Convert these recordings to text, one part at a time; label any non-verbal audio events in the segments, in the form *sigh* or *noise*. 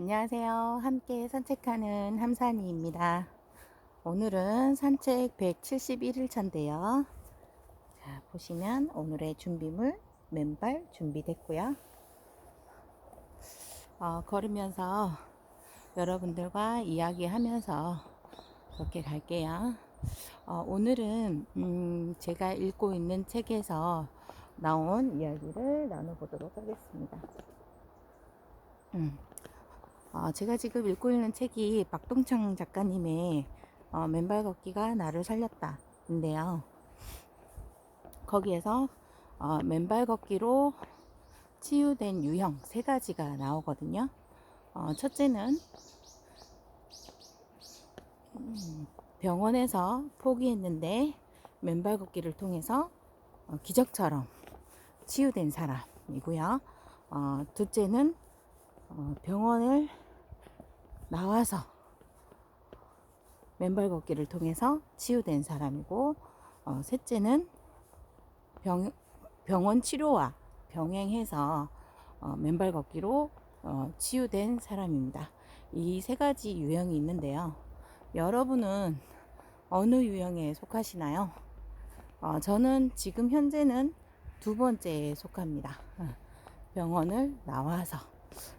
안녕하세요. 함께 산책하는 함산이입니다. 오늘은 산책 171일 차인데요. 자, 보시면 오늘의 준비물 맨발 준비됐고요. 어, 걸으면서 여러분들과 이야기하면서 이렇게 갈게요. 어, 오늘은 음, 제가 읽고 있는 책에서 나온 이야기를 나눠보도록 하겠습니다. 음. 어, 제가 지금 읽고 있는 책이 박동창 작가님의 어, 맨발 걷기가 나를 살렸다 인데요. 거기에서 어, 맨발 걷기로 치유된 유형 세 가지가 나오거든요. 어, 첫째는 음, 병원에서 포기했는데 맨발 걷기를 통해서 어, 기적처럼 치유된 사람이고요. 어, 둘째는 어, 병원을 나와서 맨발 걷기를 통해서 치유된 사람이고 어, 셋째는 병, 병원 치료와 병행해서 어, 맨발 걷기로 어, 치유된 사람입니다. 이 세 가지 유형이 있는데요. 여러분은 어느 유형에 속하시나요? 어, 저는 지금 현재는 두 번째에 속합니다. 어, 병원을 나와서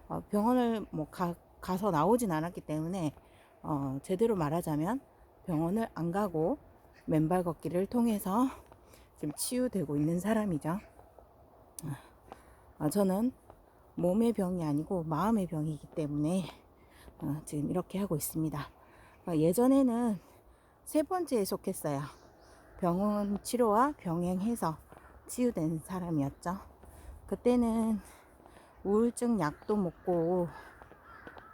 어, 병원을 뭐 가, 가서 나오진 않았기 때문에 어, 제대로 말하자면 병원을 안 가고 맨발 걷기를 통해서 지금 치유되고 있는 사람이죠. 어, 저는 몸의 병이 아니고 마음의 병이기 때문에 어, 지금 이렇게 하고 있습니다. 어, 예전에는 세 번째에 속했어요. 병원 치료와 병행해서 치유된 사람이었죠. 그때는 우울증 약도 먹고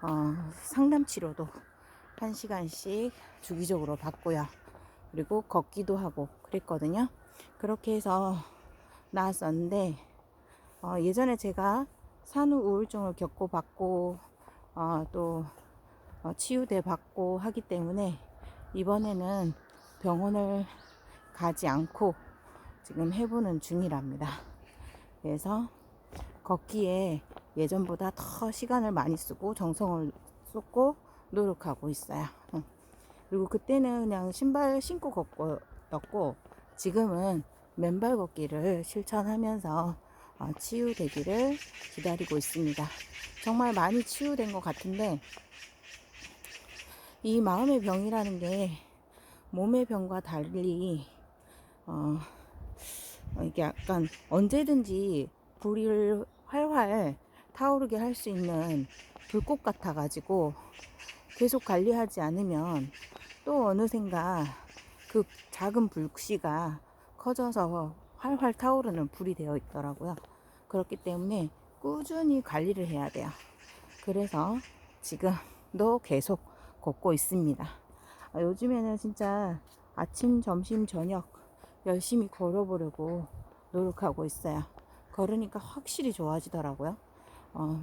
어, 상담 치료도 한 시간씩 주기적으로 받고요. 그리고 걷기도 하고 그랬거든요. 그렇게 해서 나았었는데 어, 예전에 제가 산후 우울증을 겪고 받고 어, 또 어, 치유돼 받고 하기 때문에 이번에는 병원을 가지 않고 지금 해보는 중이랍니다. 그래서 걷기에 예전보다 더 시간을 많이 쓰고 정성을 쏟고 노력하고 있어요. 그리고 그때는 그냥 신발 신고 걷고였고 지금은 맨발 걷기를 실천하면서 어, 치유되기를 기다리고 있습니다. 정말 많이 치유된 것 같은데 이 마음의 병이라는 게 몸의 병과 달리 어, 이게 약간 언제든지 불을 활활 타오르게 할 수 있는 불꽃 같아 가지고 계속 관리하지 않으면 또 어느샌가 그 작은 불씨가 커져서 활활 타오르는 불이 되어 있더라고요. 그렇기 때문에 꾸준히 관리를 해야 돼요. 그래서 지금도 계속 걷고 있습니다. 아, 요즘에는 진짜 아침, 점심, 저녁 열심히 걸어보려고 노력하고 있어요. 걸으니까 확실히 좋아지더라고요. 어,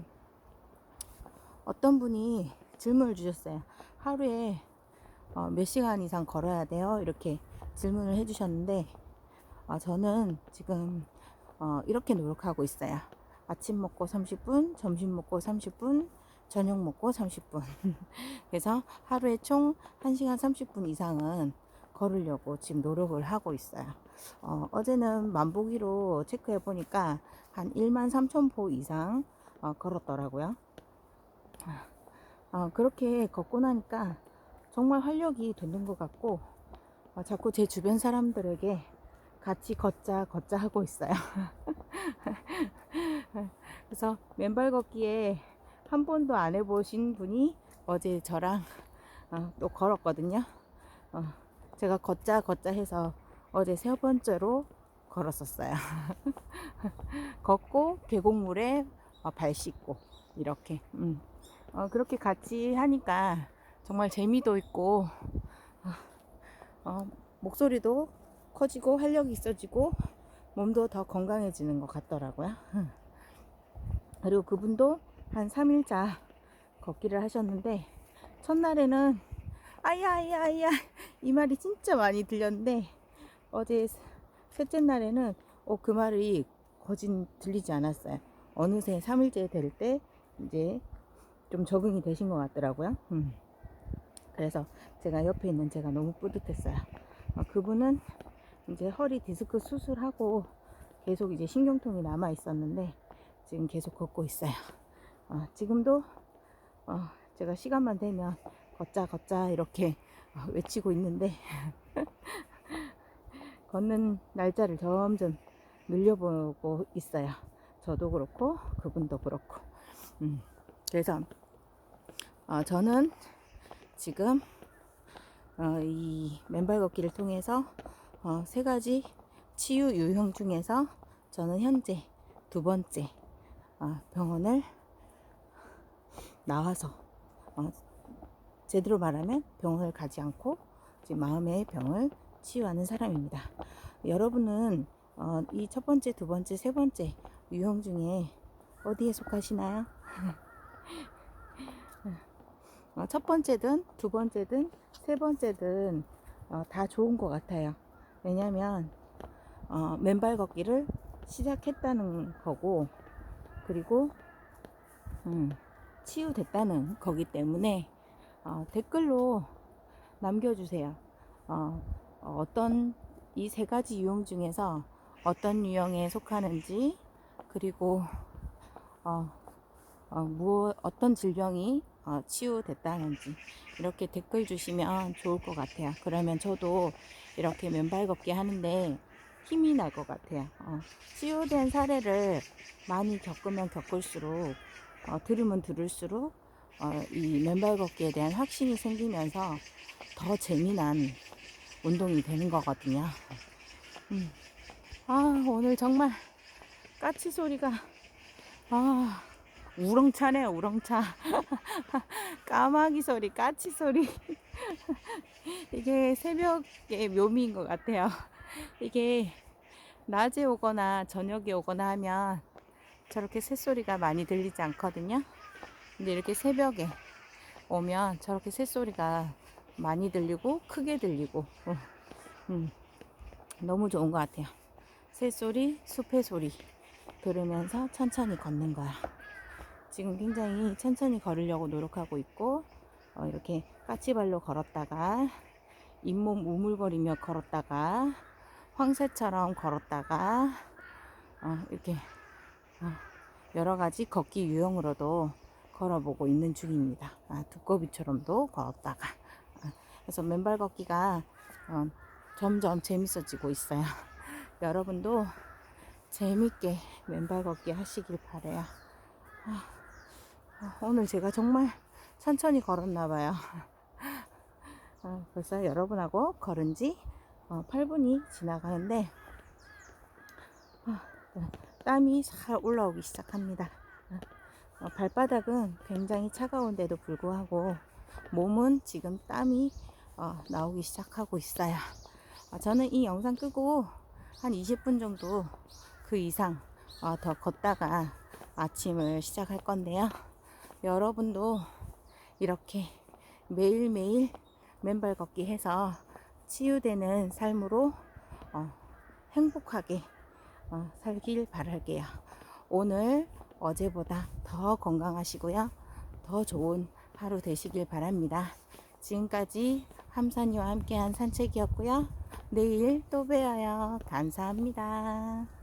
어떤 분이 질문을 주셨어요. 하루에 어, 몇 시간 이상 걸어야 돼요? 이렇게 질문을 해주셨는데, 어, 저는 지금 어, 이렇게 노력하고 있어요. 아침 먹고 30분, 점심 먹고 30분, 저녁 먹고 30분. *laughs* 그래서 하루에 총 1시간 30분 이상은 걸으려고 지금 노력을 하고 있어요. 어, 어제는 만보기로 체크해 보니까 한 1만 3천 포 이상 어, 걸었더라고요. 어, 그렇게 걷고 나니까 정말 활력이 돋는 것 같고 어, 자꾸 제 주변 사람들에게 같이 걷자 걷자 하고 있어요. *laughs* 그래서 맨발 걷기에 한 번도 안 해보신 분이 어제 저랑 어, 또 걸었거든요. 어, 제가 걷자 걷자 해서 어제 세 번째로 걸었었어요. *laughs* 걷고 계곡물에 어, 발 씻고 이렇게 음. 어, 그렇게 같이 하니까 정말 재미도 있고 어, 목소리도 커지고 활력이 있어지고 몸도 더 건강해지는 것 같더라고요. 그리고 그분도 한 3일차 걷기를 하셨는데 첫날에는 아야 아야 아야 이 말이 진짜 많이 들렸는데 어제 셋째 날에는 어, 그 말이 거진 들리지 않았어요. 어느새 3일째 될 때 이제 좀 적응이 되신 것 같더라고요. 음. 그래서 제가 옆에 있는 제가 너무 뿌듯했어요. 어, 그분은 이제 허리 디스크 수술하고 계속 이제 신경통이 남아 있었는데 지금 계속 걷고 있어요. 어, 지금도 어, 제가 시간만 되면 걷자 걷자 이렇게 어, 외치고 있는데 *laughs* 걷는 날짜를 점점 늘려보고 있어요. 저도 그렇고 그분도 그렇고. 음, 그래서 어, 저는 지금 어, 이 맨발 걷기를 통해서 어, 세 가지 치유 유형 중에서 저는 현재 두 번째 어, 병원을 나와서 어, 제대로 말하면 병원을 가지 않고 마음의 병을 치유하는 사람입니다. 여러분은 어, 이 첫 번째, 두 번째, 세 번째 유형 중에 어디에 속하시나요? *laughs* 어, 첫 번째든 두 번째든 세 번째든 어, 다 좋은 것 같아요. 왜냐하면 어, 맨발 걷기를 시작했다는 거고 그리고 음, 치유됐다는 거기 때문에 어, 댓글로 남겨주세요. 어, 어떤 이 세 가지 유형 중에서 어떤 유형에 속하는지 그리고 어, 어, 무엇 어떤 질병이 어, 치유됐다는지 이렇게 댓글 주시면 좋을 것 같아요. 그러면 저도 이렇게 맨발 걷기 하는데 힘이 날 것 같아요. 어, 치유된 사례를 많이 겪으면 겪을수록 어, 들으면 들을수록 어, 이 맨발 걷기에 대한 확신이 생기면서 더 재미난 운동이 되는 거거든요. 음. 아 오늘 정말 까치 소리가. 아 우렁차네요 우렁차. *laughs* 까마귀 소리 까치 소리. *laughs* 이게 새벽의 묘미인 것 같아요. 이게 낮에 오거나 저녁에 오거나 하면 저렇게 새소리가 많이 들리지 않거든요. 근데 이렇게 새벽에 오면 저렇게 새소리가 많이 들리고 크게 들리고 어, 음, 너무 좋은 것 같아요. 새소리 숲의 소리 들으면서 천천히 걷는 거야 지금 굉장히 천천히 걸으려고 노력하고 있고 어, 이렇게 까치발로 걸었다가 잇몸 우물거리며 걸었다가 황새처럼 걸었다가 어, 이렇게 어, 여러 가지 걷기 유형으로도 걸어보고 있는 중입니다. 아, 두꺼비처럼도 걸었다가 아, 그래서 맨발 걷기가 어, 점점 재밌어지고 있어요. *laughs* 여러분도 재밌게 맨발 걷기 하시길 바래요. 아, 아, 오늘 제가 정말 천천히 걸었나 봐요. 아, 벌써 여러분하고 걸은 지 어, 8분이 지나가는데 아, 네, 땀이 잘 올라오기 시작합니다. 어, 발바닥은 굉장히 차가운데도 불구하고 몸은 지금 땀이 어, 나오기 시작하고 있어요. 어, 저는 이 영상 끄고 한 20분 정도 그 이상 어, 더 걷다가 아침을 시작할 건데요. 여러분도 이렇게 매일매일 맨발 걷기 해서 치유되는 삶으로 어, 행복하게 어, 살길 바랄게요. 오늘 어제보다 더 건강하시고요. 더 좋은 하루 되시길 바랍니다. 지금까지 함산이와 함께한 산책이었고요. 내일 또 봬요. 감사합니다.